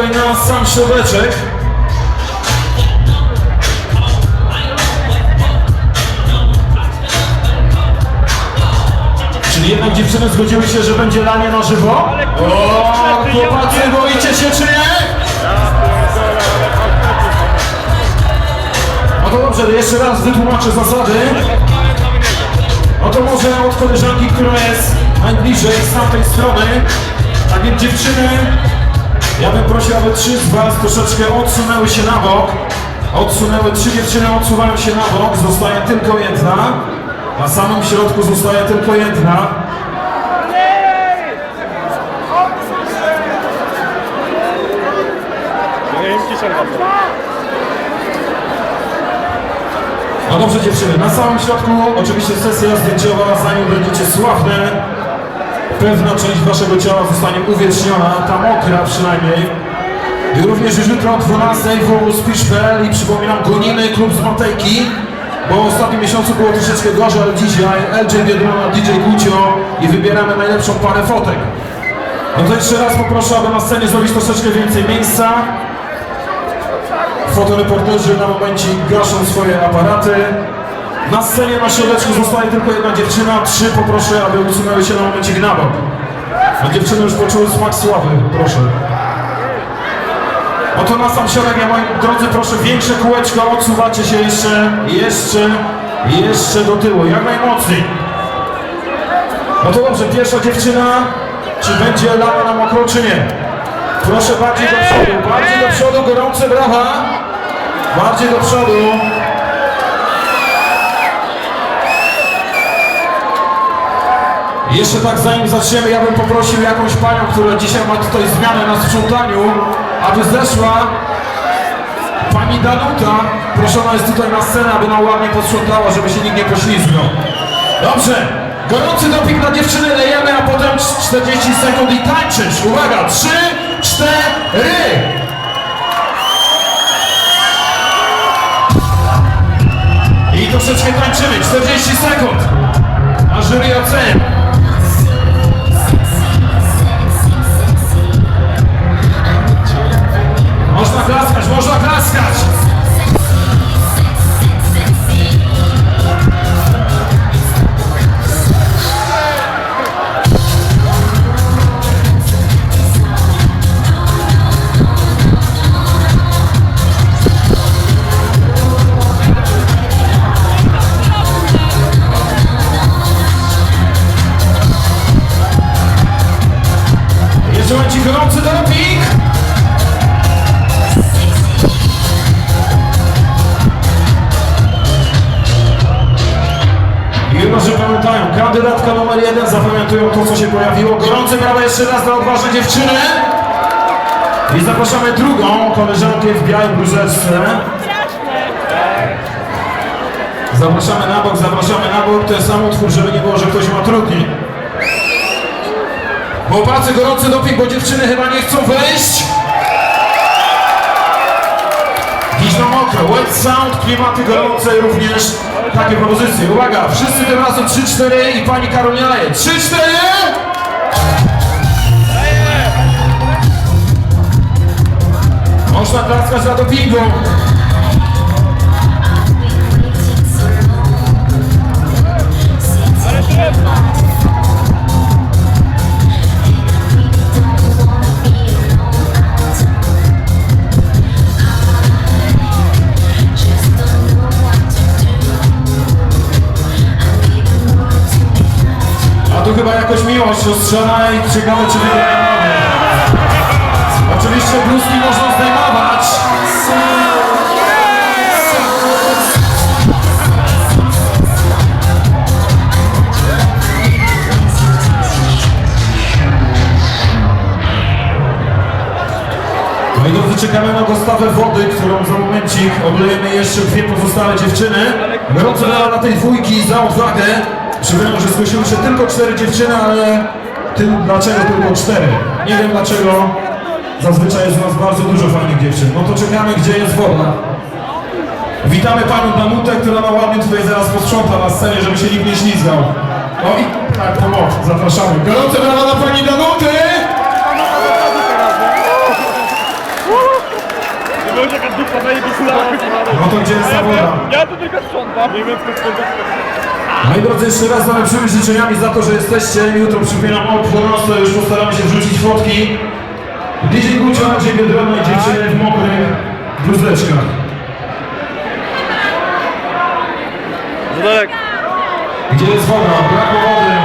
tutaj na sam środeczek. Czyli jednak dziewczyny zgodziły się, że będzie lanie na żywo? O, chłopacy, boicie się czy nie? No to dobrze, jeszcze raz wytłumaczę zasady. No to może od koleżanki, która jest najbliżej z tamtej strony. Tak więc dziewczyny, ja bym prosił, aby trzy z was troszeczkę odsunęły się na bok. Odsunęły, trzy dziewczyny odsuwają się na bok, zostaje tylko jedna. Na samym środku zostaje tylko jedna. No dobrze dziewczyny, na samym środku oczywiście sesja zdjęciowa, zanim będziecie sławne. Pewna część waszego ciała zostanie uwieczniona, ta mokra przynajmniej. I również już jutro o 12 w Spiszpel i przypominam gonimy klub z Matejki, bo w ostatnim miesiącu było troszeczkę gorzej, ale dzisiaj LJ Biedrona, DJ Gucio i wybieramy najlepszą parę fotek. No to jeszcze raz poproszę, aby na scenie zrobić troszeczkę więcej miejsca. Fotoreporterzy na momencie gaszą swoje aparaty. Na scenie na środeczku zostaje tylko jedna dziewczyna. Trzy poproszę, aby usunęły się na momencie na. A dziewczyny już poczuły smak sławy, proszę. Oto na sam środek, ja moi drodzy, proszę większe kółeczko, odsuwacie się jeszcze, jeszcze, jeszcze do tyłu, jak najmocniej. No to dobrze, pierwsza dziewczyna, czy będzie lała na mokro, czy nie? Proszę bardziej do przodu, bardziej do przodu, gorące brawa. Bardziej do przodu. Jeszcze tak zanim zaczniemy, ja bym poprosił jakąś panią, która dzisiaj ma tutaj zmianę na sprzątaniu, aby zeszła. Pani Danuta, proszona jest tutaj na scenę, aby nam ładnie posprzątała, żeby się nikt nie poślizgnął. Dobrze, gorący doping na dziewczyny lejemy, a potem 40 sekund i tańczysz. Uwaga, 3, 4. I troszeczkę tańczymy, 40 sekund. A jury oceni. Można klaskać, można klaskać. Jeden, zapamiętują to, co się pojawiło. Gorące brawa jeszcze raz dla odważnej dziewczyny. I zapraszamy drugą koleżankę w białej bluzeczce. Zapraszamy na bok, zapraszamy na bok. Jest sam utwór, żeby nie było, że ktoś ma trudniej. Chłopacy, gorący doping, bo dziewczyny chyba nie chcą wejść. Sound, klimaty gorące również takie propozycje. Uwaga, wszyscy tym razem 3-4 i pani Karolina je. 3-4! Można klaskać na dopingu. Tu chyba jakoś miłość siostrzana i ciekawe czy wygramy. Oczywiście bluzki można zdejmować. No i drodzy, czekamy na dostawę wody, którą za momencik oblejemy jeszcze dwie pozostałe dziewczyny. Brawa dla tej dwójki za odwagę. Przypominam, że zgłosiły się tylko cztery dziewczyny, ale ty, dlaczego tylko cztery? Nie wiem dlaczego. Zazwyczaj jest u nas bardzo dużo fajnych dziewczyn. No to czekamy, gdzie jest woda. Witamy panią Danutę, która nam ładnie tutaj zaraz posprząta na scenie, żeby się nikt nie ślizgał. No i tak, pomoc, zapraszamy. Gorące brawa dla pani Danuty! No to gdzie jest ta woda? Ja tu tylko sprzątam. Moi drodzy, jeszcze raz z najlepszymi życzeniami za to, że jesteście. Jutro przypominam o 12 już postaramy się wrzucić fotki. DJ Gucio, Andrzej Biedrona i dziewczyny w mokrych bluzeczkach. Za daleko. Gdzie jest woda? Brakło wody.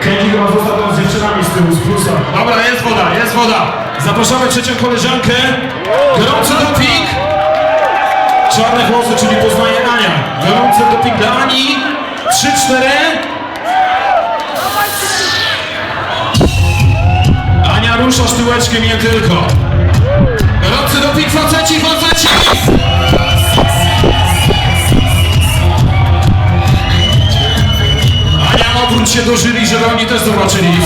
Kenji chyba został tam z dziewczynami z tyłu, z plusa. Dobra, jest woda, jest woda. Zapraszamy trzecią koleżankę. Gorący doping. Czarne włosy, czyli poznaje Ania. Gorący doping dla Ani. 3-4. Ania, ruszasz tyłeczkiem, nie tylko. Gorący doping, faceci, faceci. Ania, obróć się do jury, żeby oni też zobaczyli.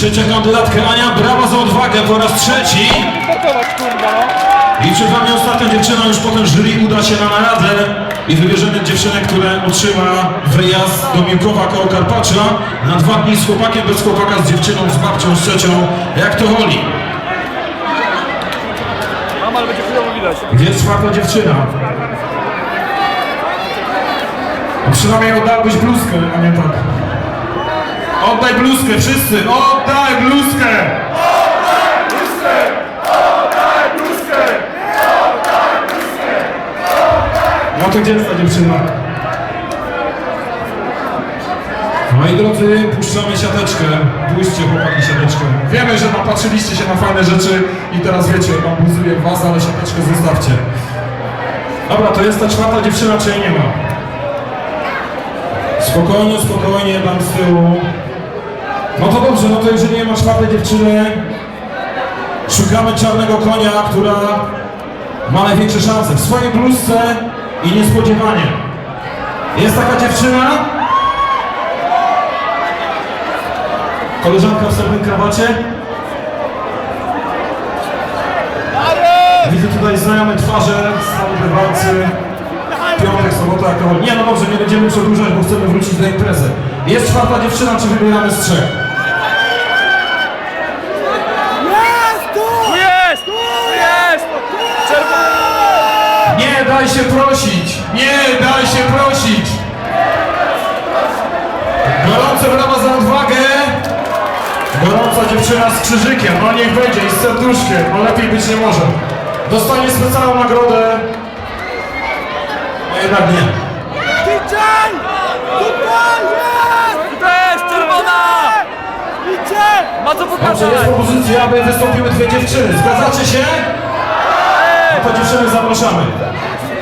I trzecia kandydatka Ania, brawa za odwagę po raz trzeci. No. I przed wami ostatnia dziewczyna, już potem jury uda się na naradę i wybierzemy dziewczynę, która otrzyma wyjazd do Miłkowa koło Karpacza na dwa dni z chłopakiem, bez chłopaka, z dziewczyną, z babcią, z trzecią, jak to woli. Mam, ale będzie chujowo widać. Gdzie jest czwarta dziewczyna? No przynajmniej oddałbyś bluzkę, a nie tak. Oddaj bluzkę, wszyscy! Oddaj bluzkę! No to gdzie jest ta dziewczyna? Moi drodzy, puszczamy siateczkę. Puśćcie chłopaki siateczkę. Wiemy, że napatrzyliście się na fajne rzeczy i teraz wiecie, obowiązuje was, ale siateczkę zostawcie. Dobra, to jest ta czwarta dziewczyna, czy jej nie ma? Spokojnie, spokojnie, tam z tyłu. No to dobrze, no to jeżeli nie ma czwartej dziewczyny, szukamy czarnego konia, która ma największe szanse. W swojej bluzce i niespodziewanie. Jest taka dziewczyna? Koleżanka w samym krawacie? Widzę tutaj znajome twarze, stałe bywalcy. Piątek, sobota, alkohol. Nie, no dobrze, nie będziemy przedłużać, bo chcemy wrócić do imprezy. Jest czwarta dziewczyna, czy wybieramy z trzech? Tu jest! Tu jest! Czerwony! Nie daj się prosić! Nie daj się prosić! Gorące brawa za odwagę! Gorąca dziewczyna z krzyżykiem, no niech będzie i z serduszkiem, no lepiej być nie może. Dostanie specjalną nagrodę. No jednak nie. DJ! Tutaj jest! Tu jest! Czerwona! Idzie! Ma co Dobrze, pokazać! jest propozycja, aby wystąpiły dwie dziewczyny. Zgadzacie się? No to dziewczyny zapraszamy.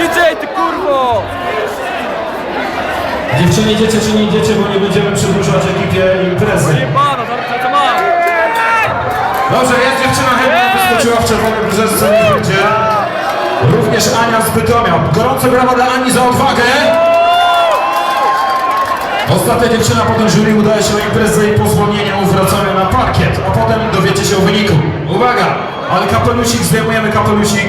DJ, ty kurwo! Dziewczyny idziecie czy nie idziecie, bo nie będziemy przedłużać ekipie imprezy. Jebana, zaraz co ma? Dobrze, jest dziewczyna chętna, wyskoczyła w czerwonym brzeżce, nie będzie. Również Ania z Bytomia. Gorące brawa dla Ani za odwagę. Ostatnia dziewczyna, potem jury udaje się na imprezę i po zwolnieniu wracamy na parkiet, a potem dowiecie się o wyniku. Uwaga, ale kapelusik, zdejmujemy kapelusik.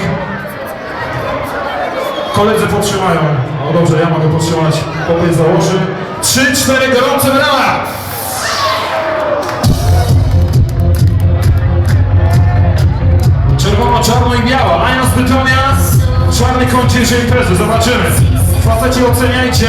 Koledzy podtrzymają. No dobrze, ja mogę podtrzymać, popyt założy. Trzy, cztery, gorące brawa! Czerwono, czarno i biała. Ania z Bytomia, czarny koń dzisiejszej imprezy. Zobaczymy. Faceci oceniajcie.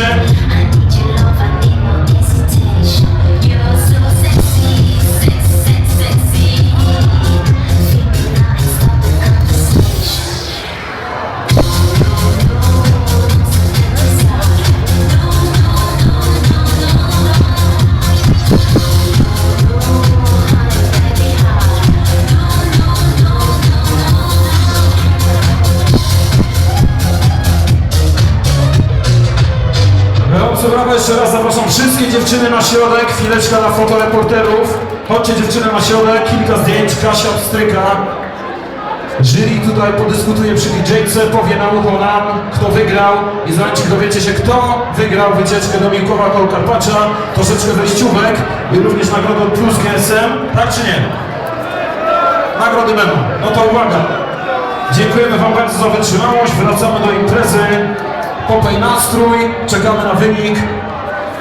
Jeszcze raz zapraszam wszystkie dziewczyny na środek. Chwileczka dla fotoreporterów. Chodźcie dziewczyny na środek, kilka zdjęć, Kasia Pstryka. Jury tutaj podyskutuje przy DJ-ce, powie na ucho nam, kto wygrał i znacie, dowiecie się, kto wygrał wycieczkę do Miłkowa koło Karpacza, troszeczkę wejściówek i również nagrodę plus GSM, tak czy nie? Nagrody będą. No to uwaga. Dziękujemy Wam bardzo za wytrzymałość, wracamy do imprezy. Popej nastrój, czekamy na wynik.